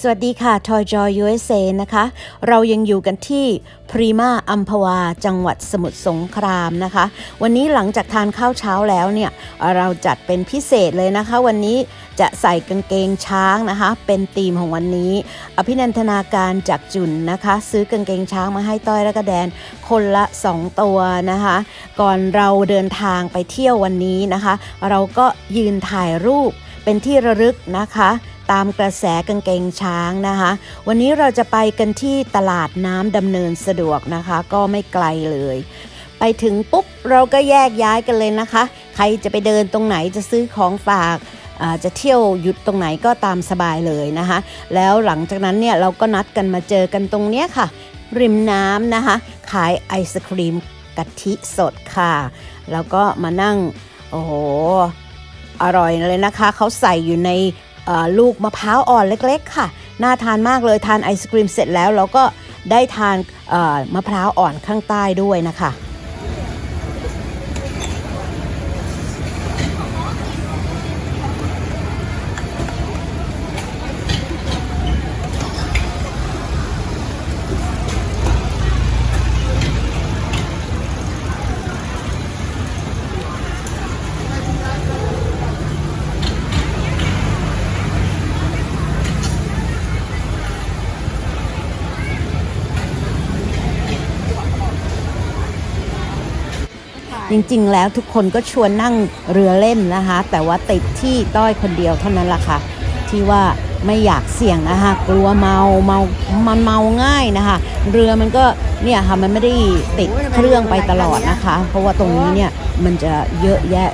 สวัสดีค่ะ ทอยจอย USA นะคะ เรายังอยู่กันที่พรีมาอัมพวา จังหวัดสมุทรสงครามนะคะ วันนี้หลังจากทานข้าวเช้าแล้วเนี่ย เราจัดเป็นพิเศษเลยนะคะ วันนี้จะใส่กางเกงช้างนะคะ เป็นธีมของวันนี้ อภินันทนาการจากจุนนะคะ ซื้อกางเกงช้างมาให้ต้อยและก็แดนคนละ 2 ตัวนะคะ ก่อนเราเดินทางไปเที่ยววันนี้นะคะ เราก็ยืนถ่ายรูปเป็นที่ระลึกนะคะ ตามกระแสกางเกงช้างนะคะ วันนี้เราจะไปกันที่ตลาดน้ำดำเนินสะดวกนะคะ ก็ไม่ไกลเลย ไปถึงปุ๊บเราก็แยกย้ายกันเลยนะคะ ใครจะไปเดินตรงไหนจะซื้อของฝากจะเที่ยวหยุดตรงไหนก็ตามสบายเลยนะคะ แล้วหลังจากนั้นเนี่ยเราก็นัดกันมาเจอกันตรงเนี้ยค่ะ ริมน้ำนะคะ ขายไอศครีมกะทิสดค่ะ แล้วก็มานั่ง โอ้โห อร่อยเลยนะคะ เขาใส่อยู่ใน ลูกมะพร้าวอ่อนเล็กๆ ค่ะ น่าทานมากเลยทานไอศครีมเสร็จแล้วเราก็ได้ทานมะพร้าวอ่อนข้างใต้ด้วยนะคะ จริงๆ แล้วทุกคนก็ชวนนั่งเรือเล่นนะคะ แต่ว่าติดที่ต้อยคนเดียวเท่านั้นละค่ะ ที่ว่าไม่อยากเสี่ยงนะคะกลัวเมาเมามันเมาง่ายนะคะ เรือมันก็เนี่ยค่ะมันไม่ได้ติดเครื่องไปตลอดนะคะ เพราะว่าตรงนี้เนี่ยมันจะเยอะแยะ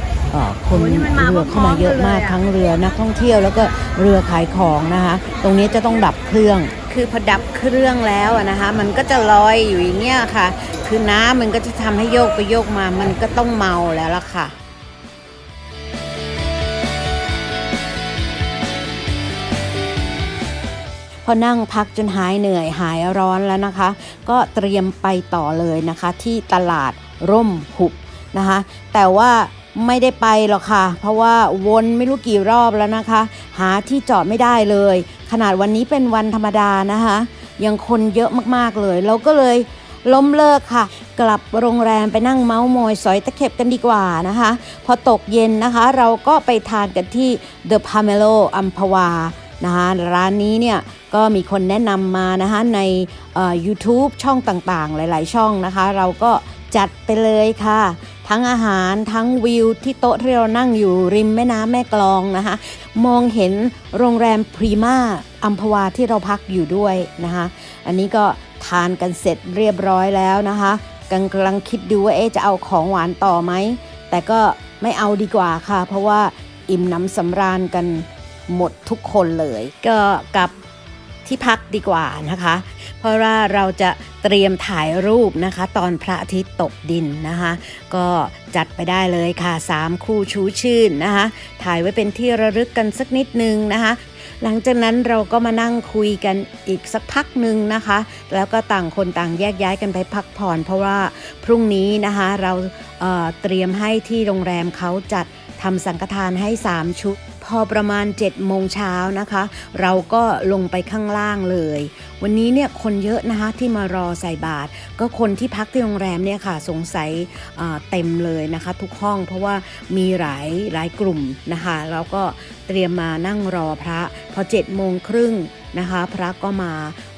คนเรือเข้ามาเยอะมากทั้งเรือนักท่องเที่ยวแล้วก็เรือขายของนะคะ ตรงนี้จะต้องดับเครื่อง คือพอดับเครื่องแล้วอะนะคะ มันก็จะลอยอยู่อย่างเงี้ยค่ะ คือน้ำมันก็จะทำให้โยกไปโยกมา มันก็ต้องเมาแล้วล่ะค่ะพอนั่งพักจนหายเหนื่อยหายร้อนแล้วนะคะ ก็เตรียมไปต่อเลยนะคะที่ตลาดร่มหุบนะคะ แต่ว่า ไม่ได้ไปหรอกค่ะ เพราะว่าวนไม่รู้กี่รอบแล้วนะคะ หาที่จอดไม่ได้เลย ขนาดวันนี้เป็นวันธรรมดานะคะ ยังคนเยอะมากๆเลย เราก็เลยล้มเลิกค่ะ กลับโรงแรมไปนั่งเมาส์มอยสอยตะเข็บกันดีกว่านะคะ พอตกเย็นนะคะ เราก็ไปทานกันที่ The Pamelo อัมพวานะคะร้านนี้เนี่ยก็มีคนแนะนำมานะคะใน YouTube ช่องต่างๆ หลาย ๆ ช่องนะคะ เราก็จัดไปเลยค่ะ ทั้งอาหารทั้งวิวที่โต๊ะที่เรานั่งอยู่ริมแม่น้ำแม่กลองนะคะ มองเห็นโรงแรมพรีมาอัมพวาที่เราพักอยู่ด้วยนะคะ อันนี้ก็ทานกันเสร็จเรียบร้อยแล้วนะคะกำลังคิดดูว่าเอ๊จะเอาของหวานต่อไหม แต่ก็ไม่เอาดีกว่าค่ะ เพราะว่าอิ่มน้ำสำราญกันหมดทุกคนเลย ก็กลับที่พักดีกว่านะคะ เพราะว่าเราจะ เตรียมถ่ายรูปนะคะ ตอนพระอาทิตย์ตกดินนะคะ ก็จัดไปได้เลยค่ะ 3 คู่ชูชื่นนะคะ ถ่ายไว้เป็นที่ระลึกกันสักนิดนึงนะคะหลังจากนั้นเราก็มานั่งคุยกันอีกสักพักหนึ่งนะคะ แล้วก็ต่างคนต่างแยกย้ายกันไปพักผ่อน เพราะว่าพรุ่งนี้นะคะเราเเตรียมให้ที่โรงแรมเขาจัดทำสังฆทานให้ 3 ชุด อประมาณ7โมงเช้านะคะ เราก็ลงไปข้างล่างเลย วันนี้เนี่ยคนเยอะนะคะที่มารอใส่บาตรก็คนที่พักที่โรงแรมเนี่ยค่ะสงสัยเต็มเลยนะคะ ทุกห้องเพราะว่ามีหลายหลายกลุ่มนะคะแล้วก็เตรียมมานั่งรอพระพอ7โมงครึ่งนะคะ พระก็มา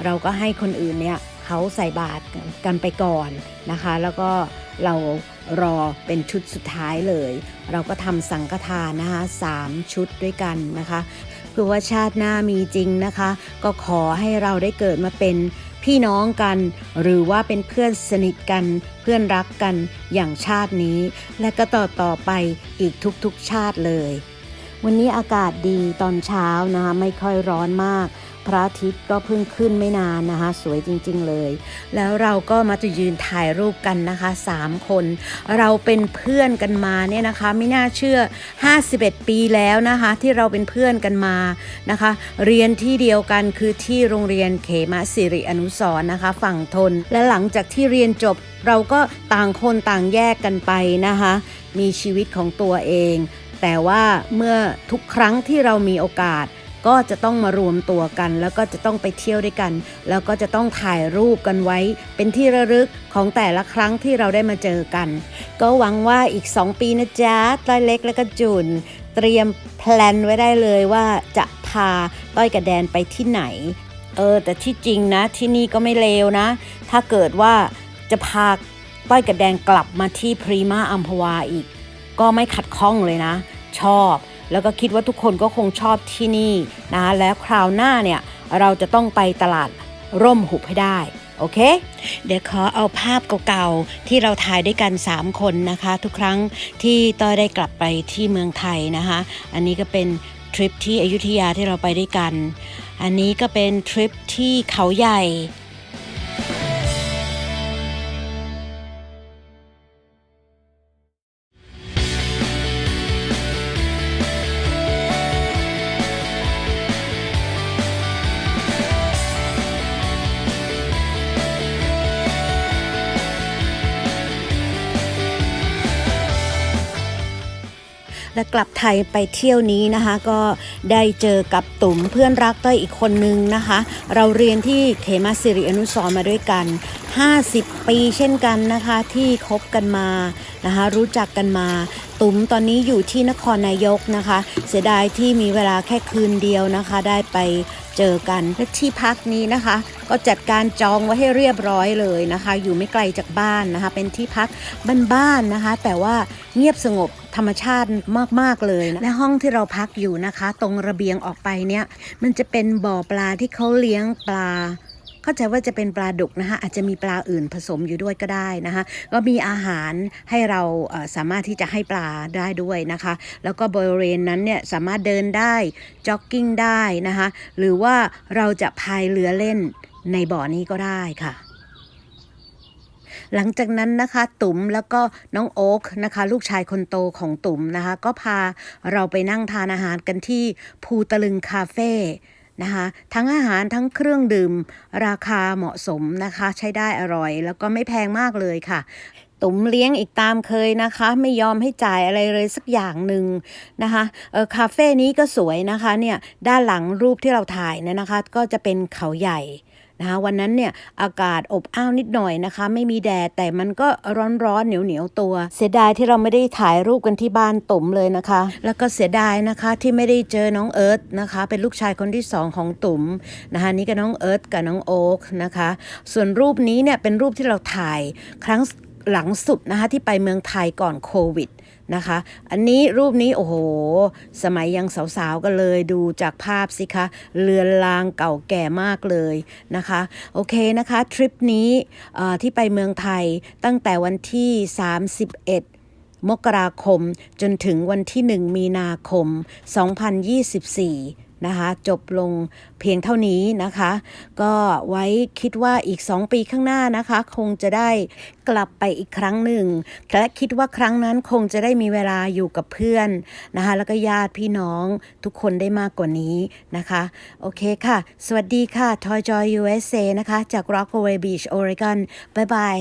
เราก็ให้คนอื่นเนี่ยเขาใส่บาตรกันไปก่อนนะคะ แล้วก็ เรารอเป็นชุดสุดท้ายเลย เราก็ทำสังฆทานนะคะสามชุดด้วยกันนะคะเพื่อว่าชาติหน้ามีจริงนะคะ ก็ขอให้เราได้เกิดมาเป็นพี่น้องกัน หรือว่าเป็นเพื่อนสนิทกันเพื่อนรักกันอย่างชาตินี้ และก็ต่อต่อไปอีกทุกๆชาติเลย วันนี้อากาศดีตอนเช้านะคะไม่ค่อยร้อนมาก พระอาทิตย์ก็เพิ่งขึ้นไม่นานนะคะ สวยจริงๆเลย แล้วเราก็มาจะยืนถ่ายรูปกันนะคะ 3 คน เราเป็นเพื่อนกันมาเนี่ยนะคะ ไม่น่าเชื่อ 51 ปีแล้วนะคะ ที่เราเป็นเพื่อนกันมานะคะ เรียนที่เดียวกันคือที่โรงเรียนเขมสิริอนุสร์นะคะ ฝั่งทน และหลังจากที่เรียนจบเราก็ต่างคนต่างแยกกันไปนะคะ มีชีวิตของตัวเอง แต่ว่าเมื่อทุกครั้งที่เรามีโอกาส ก็จะต้องมารวมตัวกัน แล้วก็จะต้องไปเที่ยวด้วยกัน แล้วก็จะต้องถ่ายรูปกันไว้ เป็นที่ระลึกของแต่ละครั้งที่เราได้มาเจอกัน ก็หวังว่าอีก 2 ปีนะจ๊ะต้อยเล็กและก็จุนเตรียมแพลนไว้ได้เลยว่าจะพาต้อยกับแดนไปที่ไหน เออ แต่ที่จริงนะที่นี่ก็ไม่เลวนะ ถ้าเกิดว่าจะพาต้อยกับแดนกลับมาที่พรีมาอัมพวาอีก ก็ไม่ขัดข้องเลยนะ ชอบ แล้วก็คิดว่าทุกคนก็คงชอบที่นี่นะแล้วคราวหน้าเนี่ยเราจะต้องไปตลาดร่มหุบให้ได้โอเค เดี๋ยวขอเอาภาพเก่าๆ ที่เราถ่ายด้วยกัน 3 คนนะคะ ทุกครั้งที่ต้อยได้กลับไปที่เมืองไทยนะคะ อันนี้ก็เป็นทริปที่อยุธยาที่เราไปด้วยกัน อันนี้ก็เป็นทริปที่เขาใหญ่ และกลับไทยไปเที่ยวนี้นะคะ ก็ได้เจอกับตุ๋มเพื่อนรักต้อยอีกคนนึงนะคะ เราเรียนที่เขมาสิริอนุสร์มาด้วยกัน 50 ปีเช่นกันนะคะที่คบกันมานะคะรู้จักกันมา ตุ๋มตอนนี้อยู่ที่นครนายกนะคะ เสียดายที่มีเวลาแค่คืนเดียวนะคะ ได้ไปเจอกันและที่พักนี้นะคะ ก็จัดการจองไว้ให้เรียบร้อยเลยนะคะ อยู่ไม่ไกลจากบ้านนะคะ เป็นที่พักบ้านๆนะคะ แต่ว่าเงียบสงบธรรมชาติมากๆเลยนะและห้องที่เราพักอยู่นะคะ ตรงระเบียงออกไปเนี่ยมันจะเป็นบ่อปลาที่เขาเลี้ยงปลา เข้าใจว่าจะเป็นปลาดุกนะคะอาจจะมีปลาอื่นผสมอยู่ด้วยก็ได้นะคะก็มีอาหารให้เราสามารถที่จะให้ปลาได้ด้วยนะคะ แล้วก็บริเวณนั้นเนี่ยสามารถเดินได้จ็อกกิ้งได้นะคะหรือว่าเราจะพายเรือเล่นในบ่อนี้ก็ได้ค่ะหลังจากนั้นนะคะตุ๋มแล้วก็น้องโอ๊คนะคะ ลูกชายคนโตของตุ๋มนะคะ ก็พาเราไปนั่งทานอาหารกันที่ภูตะลึงคาเฟ่ นะคะทั้งอาหารทั้งเครื่องดื่ม ราคาเหมาะสมนะคะ ใช้ได้อร่อย แล้วก็ไม่แพงมากเลยค่ะตุ๋มเลี้ยงอีกตามเคยนะคะ ไม่ยอมให้จ่ายอะไรเลยสักอย่างหนึ่งนะคะเออคาเฟ่นี้ก็สวยนะคะเนี่ยด้านหลังรูปที่เราถ่ายเนี่ยนะคะ ก็จะเป็นเขาใหญ่ นะคะวันนั้นเนี่ยอากาศอบอ้าวนิดหน่อยนะคะ ไม่มีแดดแต่มันก็ร้อนร้อนๆเหนียวเหนียวๆตัว เสียดายที่เราไม่ได้ถ่ายรูปกันที่บ้านตุ่มเลยนะคะ แล้วก็เสียดายนะคะที่ไม่ได้เจอน้องเอิร์ธนะคะ เป็นลูกชายคนที่สองของตุ่มนะคะนี่ก็น้องเอิร์ธกับน้องโอ๊กนะคะ ส่วนรูปนี้เนี่ยเป็นรูปที่เราถ่ายครั้ง หลังสุดนะคะที่ไปเมืองไทยก่อนโควิดนะคะ อันนี้รูปนี้โอ้โห สมัยยังสาวๆกันเลยดูจากภาพสิคะเรือนรางเก่าแก่มากเลยนะคะ โอเคนะคะ ทริปนี้ที่ไปเมืองไทยตั้งแต่วันที่ 31มกราคมจนถึงวันที่ 1 มีนาคม 2024 นะคะ จบลงเพียงเท่านี้นะคะ ก็ไว้คิดว่าอีก 2 ปีข้างหน้านะคะ คงจะได้กลับไปอีกครั้งหนึ่งและคิดว่าครั้งนั้นคงจะได้มีเวลาอยู่กับเพื่อนนะคะ แล้วก็ญาติพี่น้องทุกคนได้มากกว่านี้นะคะ โอเคค่ะ สวัสดีค่ะ Toy Joy USA นะคะ จาก Rockaway Beach Oregon บ๊ายบาย